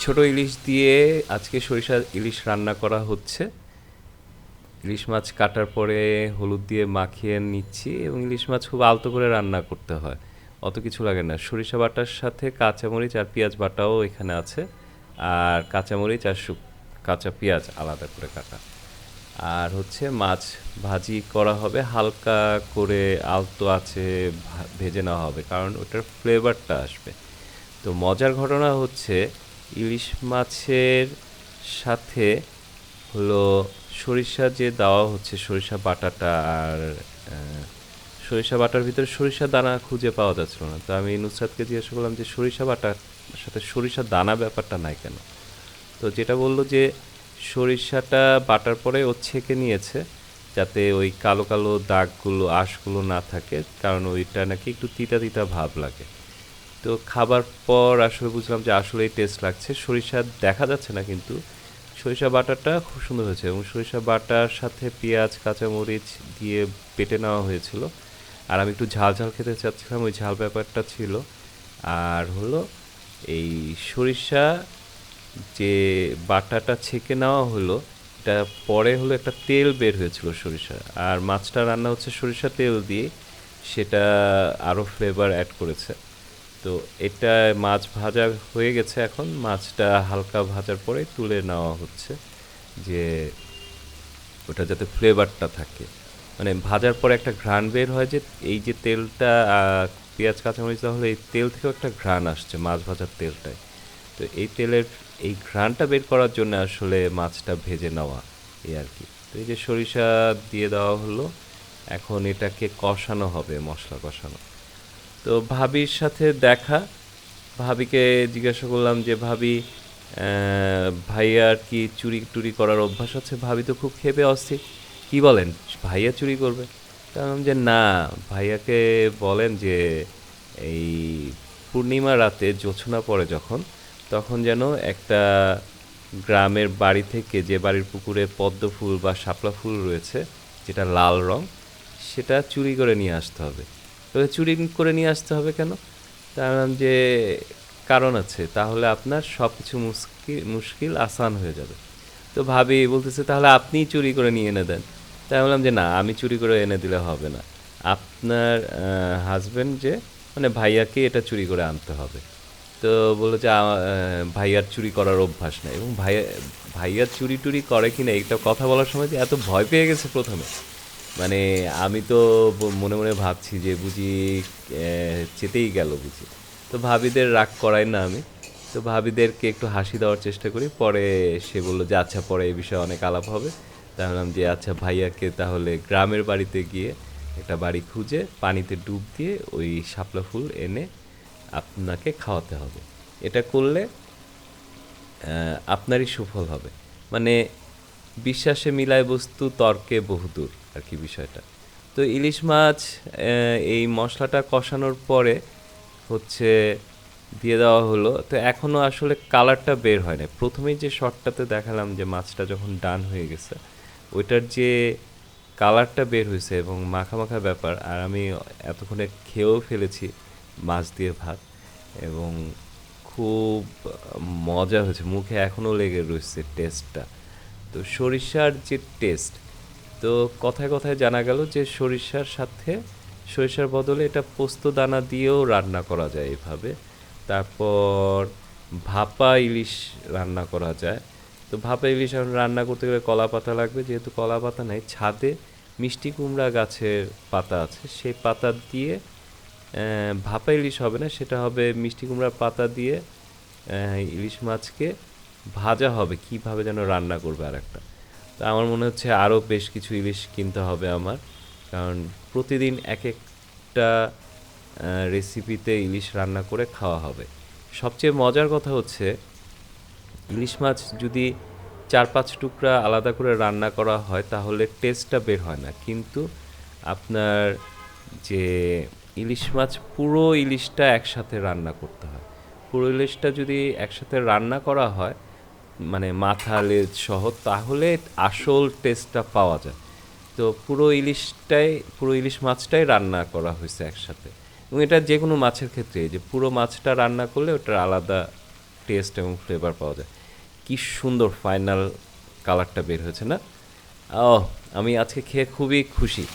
ছোট ইলিশ দিয়ে আজকে সরিষা ইলিশ রান্না করা হচ্ছে। ইলিশ মাছ কাটার পরে হলুদ দিয়ে মাখিয়ে নিচ্ছি এবং ইলিশ মাছ খুব আলতো করে রান্না করতে হয়। অত কিছু লাগে না। সরিষা বাটার সাথে কাঁচামরিচ আর পেঁয়াজ বাটাও এখানে আছে। আর কাঁচামরিচ আর শুক, কাঁচা পেঁয়াজ আলাদা করে কাটা। আর হচ্ছে মাছ ভাজি করা হবে, হালকা করে আলতো আছে ভেজে নেওয়া হবে। কারণ ওটার ফ্লেভারটা আসবে। তো মজার ঘটনা হচ্ছে ইলিশ মাছের সাথে হলো সরিষা যে দেওয়া হচ্ছে, সরিষা বাটাটা আর সরিষা বাটার ভিতরে সরিষা দানা খুঁজে পাওয়া যাচ্ছিল না। তো আমি নুসরাতকে জিজ্ঞাসা করলাম যে সরিষা বাটার সাথে সরিষা দানা ব্যাপারটা নাই কেন? তো যেটা বলল যে সরিষাটা বাটার পরে ও ছেঁকে নিয়েছে যাতে ওই কালো কালো দাগগুলো, আঁশগুলো না থাকে, কারণ ওইটা নাকি একটু তিতা তিতা ভাব লাগে। তো খাবার পর আসলে বুঝলাম যে আসলেই টেস্ট লাগছে। সরিষা দেখা যাচ্ছে না কিন্তু। সরিষা বাটাটা খুব সুন্দর হয়েছে এবং সরিষা বাটার সাথে পেঁয়াজ, কাঁচামরিচ দিয়ে বেটে নেওয়া হয়েছিল। আর আমি একটু ঝাল ঝাল খেতে চাচ্ছিলাম, ওই ঝাল ব্যাপারটা ছিল। আর হলো এই সরিষা যে বাটাটা ছেঁকে নেওয়া হলো, এটা পরে হলো একটা তেল বের হয়েছিল সরিষা। আর মাছটা রান্না হচ্ছে সরিষা তেল দিয়ে, সেটা আরও ফ্লেভার অ্যাড করেছে। তো এটা মাছ ভাজা হয়ে গেছে এখন। মাছটা হালকা ভাজার পরে তুলে নেওয়া হচ্ছে যে ওটা যাতে ফ্লেভারটা থাকে। মানে ভাজার পরে একটা ঘ্রাণ বের হয় যে এই যে তেলটা পেঁয়াজ, কাঁচামরিচ দেওয়া হলে, এই তেল থেকেও একটা ঘ্রাণ আসছে মাছ ভাজার তেলটায়। তো এই তেলের, এই ঘ্রাণটা বের করার জন্য আসলে মাছটা ভেজে নেওয়া এই আর কি। তো এই যে সরিষা দিয়ে দেওয়া হলো, এখন এটাকে কষানো হবে, মশলা কষানো। তো ভাবির সাথে দেখা। ভাবিকে জিজ্ঞাসা করলাম যে, ভাবি ভাইয়ার কি চুরি, টুরি করার অভ্যাস আছে? ভাবি তো খুব খেপে অস্থির। কি বলেন, ভাইয়া চুরি করবে? কারণ যে, না, ভাইয়াকে বলেন যে, এই পূর্ণিমা রাতে জোছনা পড়ে যখন, তখন যেন একটা গ্রামের বাড়ি থেকে যে বাড়ির পুকুরে পদ্ম ফুল বা শাপলা ফুল রয়েছে, যেটা লাল রং, সেটা চুরি করে নিয়ে আসতে হবে। তবে চুরি করে নিয়ে আসতে হবে কেন? তার যে কারণ আছে, তাহলে আপনার সব কিছু মুশকিল মুশকিল আসান হয়ে যাবে। তো ভাবি বলতেছে, তাহলে আপনিই চুরি করে নিয়ে এনে দেন। তাই বললাম যে, না, আমি চুরি করে এনে দিলে হবে না। আপনার হাজবেন্ড যে মানে ভাইয়াকে এটা চুরি করে আনতে হবে। তো বলল যে ভাইয়ার চুরি করার অভ্যাস নাই। এবং ভাইয়া ভাইয়ার চুরি টুরি করে কি না, এইটা কথা বলার সময় যে এত ভয় পেয়ে গেছে প্রথমে। মানে আমি তো মনে মনে ভাবছি যে বুঝি চেতেই গেল বুঝি। তো ভাবিদের রাগ করাই না আমি। তো ভাবিদেরকে একটু হাসি দেওয়ার চেষ্টা করি। পরে সে বলল যে আচ্ছা পরে এই বিষয়ে অনেক আলাপ হবে। তাহলে যে আচ্ছা ভাইয়াকে তাহলে গ্রামের বাড়িতে গিয়ে একটা বাড়ি খুঁজে পানিতে ডুব দিয়ে ওই শাপলা ফুল এনে আপনাকে খাওয়াতে হবে। এটা করলে আপনারই সুফল হবে। মানে বিশ্বাসে মিলায় বস্তু তর্কে বহুদূর। আর কি বিষয়টা। তো ইলিশ মাছ এই মশলাটা কষানোর পরে হচ্ছে দিয়ে দেওয়া হলো। তো এখনও আসলে কালারটা বের হয় না প্রথমেই যে শটটাতে দেখালাম যে মাছটা যখন ডান হয়ে গেছে, ওইটার যে কালারটা বের হয়েছে এবং মাখা মাখা ব্যাপার, আর আমি এতক্ষণে খেয়েও ফেলেছি মাছ দিয়ে ভাত এবং খুব মজা হয়েছে। মুখে এখনও লেগে রয়েছে টেস্টটা তো সরিষার যে টেস্ট তো কথায় কথায় জানা গেল যে সরিষার সাথে, সরিষার বদলে এটা পোস্ত দানা দিয়েও রান্না করা যায় এভাবে। তারপর ভাপা ইলিশ রান্না করা যায়। তো ভাপা ইলিশ রান্না করতে গেলে কলা পাতা লাগবে, যেহেতু কলা পাতা নাই, ছাদে মিষ্টি কুমড়া গাছের পাতা আছে, সেই পাতা দিয়ে ভাপা ইলিশ হবে না, সেটা হবে মিষ্টি কুমড়ার পাতা দিয়ে ইলিশ মাছকে ভাজা হবে, কীভাবে যেন রান্না করবে আর একটা তো আমার মনে হচ্ছে আরও বেশ কিছু ইলিশ কিনতে হবে আমার। কারণ প্রতিদিন এক একটা রেসিপিতে ইলিশ রান্না করে খাওয়া হবে। সবচেয়ে মজার কথা হচ্ছে, ইলিশ মাছ যদি চার পাঁচ টুকরা আলাদা করে রান্না করা হয়, তাহলে টেস্টটা বের হয় না। কিন্তু আপনার যে ইলিশ মাছ, পুরো ইলিশটা একসাথে রান্না করতে হয়। পুরো ইলিশটা যদি একসাথে রান্না করা হয় মানে মাথা লেজ সহ, তাহলে আসল টেস্টটা পাওয়া যায়। তো পুরো ইলিশটাই, পুরো ইলিশ মাছটাই রান্না করা হয়েছে একসাথে। এবং এটা যে কোনো মাছের ক্ষেত্রে যে পুরো মাছটা রান্না করলে ওটার আলাদা টেস্ট এবং ফ্লেভার পাওয়া যায়। কি সুন্দর ফাইনাল কালারটা বের হয়েছে না? ও আমি আজকে খেয়ে খুবই খুশি।